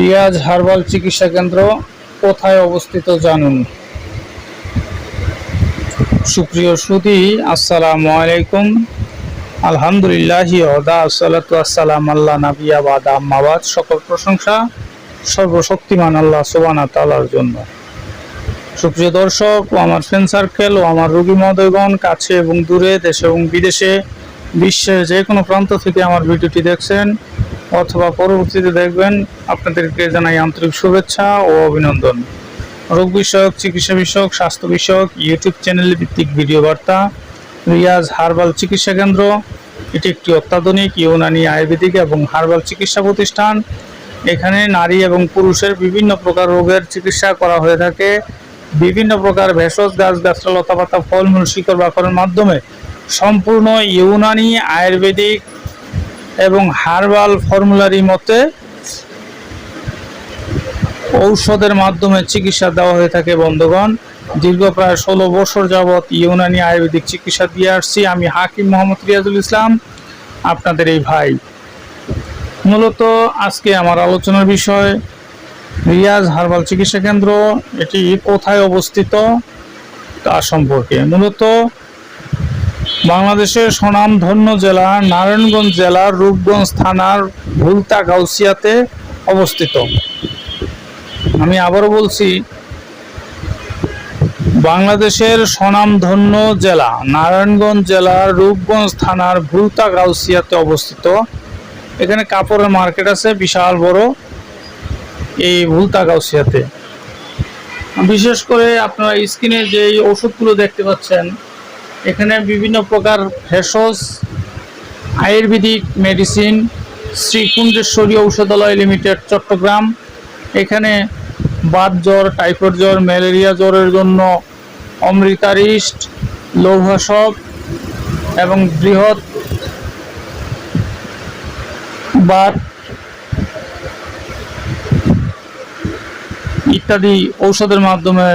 Riaz herbal চিকিৎসা কেন্দ্র কোথায় অবস্থিত জানুন। সুপ্রিয় সুদী আসসালামু আলাইকুম। আলহামদুলিল্লাহ ওদা আসসালাতু আসসালাম আল্লাহ নাবিয়া বাদা। আম্মাবাদ সকল প্রশংসা সর্বশক্তিমান আল্লাহ সুবানা তালার জন্য। সুপ্রিয় দর্শক, ও আমার ফ্রেন্ড সার্কেল ও আমার রোগী মহোদয়গণ, কাছে এবং দূরে, দেশে এবং বিদেশে, বিশ্বের যে কোনো প্রান্ত থেকে আমার ভিডিওটি দেখছেন অথবা পরবর্তীতে দেখবেন আপনাদেরকে জানাই আন্তরিক শুভেচ্ছা ও অভিনন্দন। রোগ বিষয়ক, চিকিৎসা বিষয়ক, স্বাস্থ্য বিষয়ক, ইউটিউব চ্যানেল ভিত্তিক ভিডিও বার্তা, রিয়াজ হার্বাল চিকিৎসা কেন্দ্র। এটি একটি অত্যাধুনিক ইউনানি আয়ুর্বেদিক এবং হার্বাল চিকিৎসা প্রতিষ্ঠান। এখানে নারী এবং পুরুষের বিভিন্ন প্রকার রোগের চিকিৎসা করা হয়ে থাকে। বিভিন্ন প্রকার ভেষজ, গাছ গাছরা লতাপাতা, ফলমূল, শিকড় বাকরের মাধ্যমে সম্পূর্ণ ইউনানি আয়ুর্বেদিক এবং হার্বাল ফর্মুলারি মতে ঔষধের মাধ্যমে চিকিৎসা দেওয়া হয়ে থাকে বন্ধুগণ। দীর্ঘ প্রায় ষোলো বছর যাবৎ ইউনানি আয়ুর্বেদিক চিকিৎসা দিয়ে আসছি। আমি হাকিম মোহাম্মদ রিয়াজুল ইসলাম, আপনাদের এই ভাই। মূলত আজকে আমার আলোচনার বিষয়, রিয়াজ হার্বাল চিকিৎসা কেন্দ্র, এটি কোথায় অবস্থিত তা সম্পর্কে। মূলত বাংলাদেশের সুনামধন্য জেলা নারায়ণগঞ্জ জেলার রূপগঞ্জ থানার ভুলতা গাউসিয়াতে অবস্থিত। আমি আবারও বলছি, বাংলাদেশের স্বনামধন্য জেলা নারায়ণগঞ্জ জেলার রূপগঞ্জ থানার ভুলতা গাউসিয়াতে অবস্থিত। এখানে কাপড়ের মার্কেট আছে, বিশাল বড়, এই ভুলতা গাউসিয়াতে। বিশেষ করে আপনারা স্ক্রিনে যে এই ওষুধগুলো দেখতে পাচ্ছেন এখানে বিভিন্ন প্রকার ভেষজ, আয়ুর্বেদিক মেডিসিন শ্রী কুণ্ডেশ্বরী ঔষধালয় লিমিটেড চট্টগ্রাম। এখানে বাত জ্বর টাইফয়েড জ্বর ম্যালেরিয়া জ্বরের জন্য অমৃতারিস্ট লৌহাসব এবং বৃহৎ বাত ইত্যাদি ঔষধের মাধ্যমে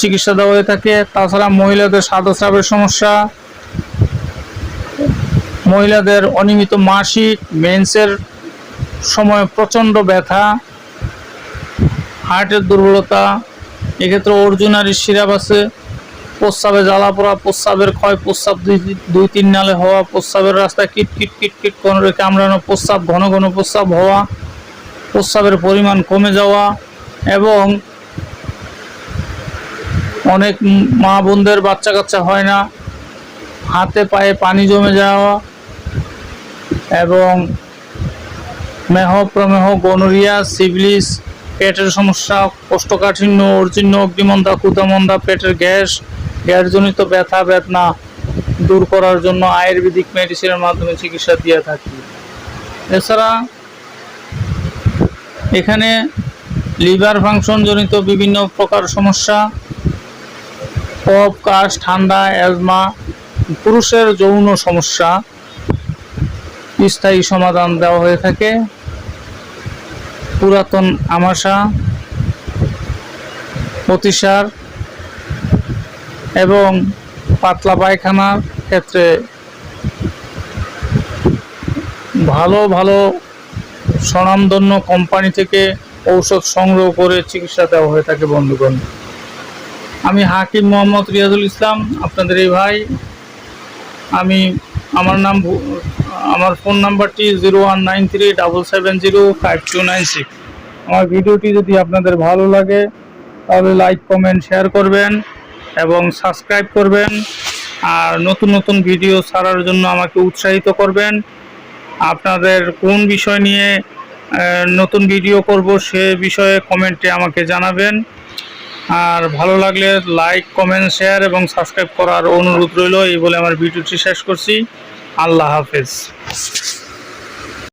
চিকিৎসা দেওয়া হয়ে থাকে। তাছাড়া মহিলাদের স্বাদস্রাবের সমস্যা, মহিলাদের অনিয়মিত মাসিক মেন্সের সময় প্রচণ্ড ব্যথা হার্টের দুর্বলতা, এক্ষেত্রে অর্জুনারি সিরাপ আছে। প্রস্রাবে জ্বালা পড়া, প্রস্রাবের ক্ষয়, প্রস্রাব দুই তিন নালে হওয়া, প্রস্রাবের রাস্তায় কিট কিট কিট কিট কোনো রেখে কামড়ানো প্রস্রাব, ঘন ঘন প্রস্রাব হওয়া, প্রস্রাবের পরিমাণ কমে যাওয়া এবং অনেক মা বোনদের বাচ্চা কাচ্চা হয় না। হাতে পায়ে পানি জমে যাওয়া এবং মেহ প্রমেহ গনোরিয়া, সিভিলিস, পেটের সমস্যা, কোষ্ঠকাঠিন্য অর্জিন্য অগ্নিমন্দা ক্ষুদামন্দা পেটের গ্যাস, গ্যাসজনিত ব্যথা, বেদনা দূর করার জন্য আয়ুর্বেদিক মেডিসিনের মাধ্যমে চিকিৎসা দিয়ে থাকি। এছাড়া এখানে লিভার ফাংশনজনিত বিভিন্ন প্রকার সমস্যা কফ কাশ, ঠান্ডা অ্যাজমা পুরুষের যৌন সমস্যা, স্থায়ী সমাধান দেওয়া হয়ে থাকে। পুরাতন আমাশা, অতিসার এবং পাতলা পায়খানার ক্ষেত্রে ভালো ভালো স্বনামধন্য কোম্পানি থেকে ঔষধ সংগ্রহ করে চিকিৎসা দেওয়া হয়ে থাকে বন্ধুগণ। আমি হাকিম মোহাম্মদ রিয়াজুল ইসলাম, আপনাদের এই ভাই। আমি আমার নাম আমার ফোন নাম্বারটি zero one nine three double seven zero five two nine six. আমার ভিডিওটি যদি আপনাদের ভালো লাগে, তাহলে লাইক, কমেন্ট, শেয়ার করবেন এবং সাবস্ক্রাইব করবেন। আর নতুন নতুন ভিডিও ছাড়ার জন্য আমাকে উৎসাহিত করবেন। আপনাদের কোন বিষয় নিয়ে নতুন ভিডিও করব সে বিষয়ে কমেন্টে আমাকে জানাবেন। আর ভালো লাগলে লাইক কমেন্ট শেয়ার এবং সাবস্ক্রাইব করার অনুরোধ রইল। এই বলে আমার ভিডিওটি শেষ করছি। আল্লাহ হাফেজ।